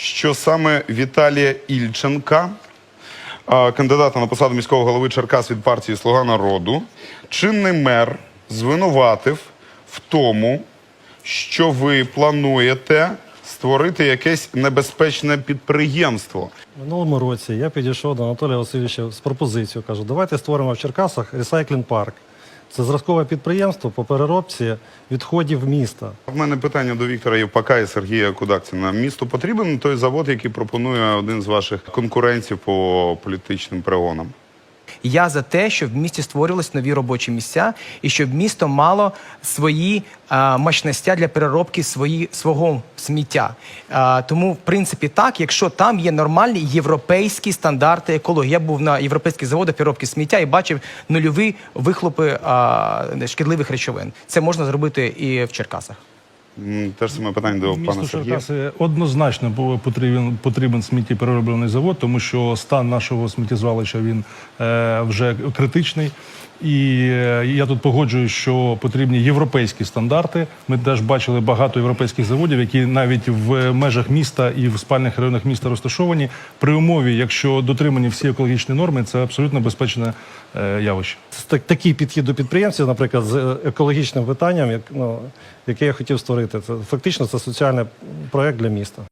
що саме Віталія Ільченка, кандидата на посаду міського голови Черкас від партії Слуга народу, чинний мер звинуватив в тому, що ви плануєте створити якесь небезпечне підприємство. Минулому році я підійшов до Анатолія Васильовича з пропозицією. Кажу, давайте створимо в Черкасах ресайклінг парк. Це зразкове підприємство по переробці відходів міста. В мене питання до Віктора Євпака і Сергія Кудакціна. Місту потрібен той завод, який пропонує один з ваших конкурентів по політичним перегонам? Я за те, щоб в місті створювалися нові робочі місця, і щоб місто мало свої а, мощностя для переробки свої, свого сміття. А, тому, в принципі, так, якщо там є нормальні європейські стандарти екології. Я був на європейських заводах переробки сміття і бачив нульові вихлопи а, шкідливих речовин. Це можна зробити і в Черкасах. Те ж саме питання до пана Сергія. Черкаси однозначно бу- потрібен, потрібен сміттєперероблений завод, тому що стан нашого сміттєзвалища він е, вже критичний. І е, я тут погоджуюсь, що потрібні європейські стандарти. Ми теж бачили багато європейських заводів, які навіть в межах міста і в спальних районах міста розташовані. При умові, якщо дотримані всі екологічні норми, це абсолютно безпечне е, явище. Так- такий підхід до підприємців, наприклад, з е, екологічним питанням, як, ну, яке я хотів створити. Це фактично це соціальний проект для міста.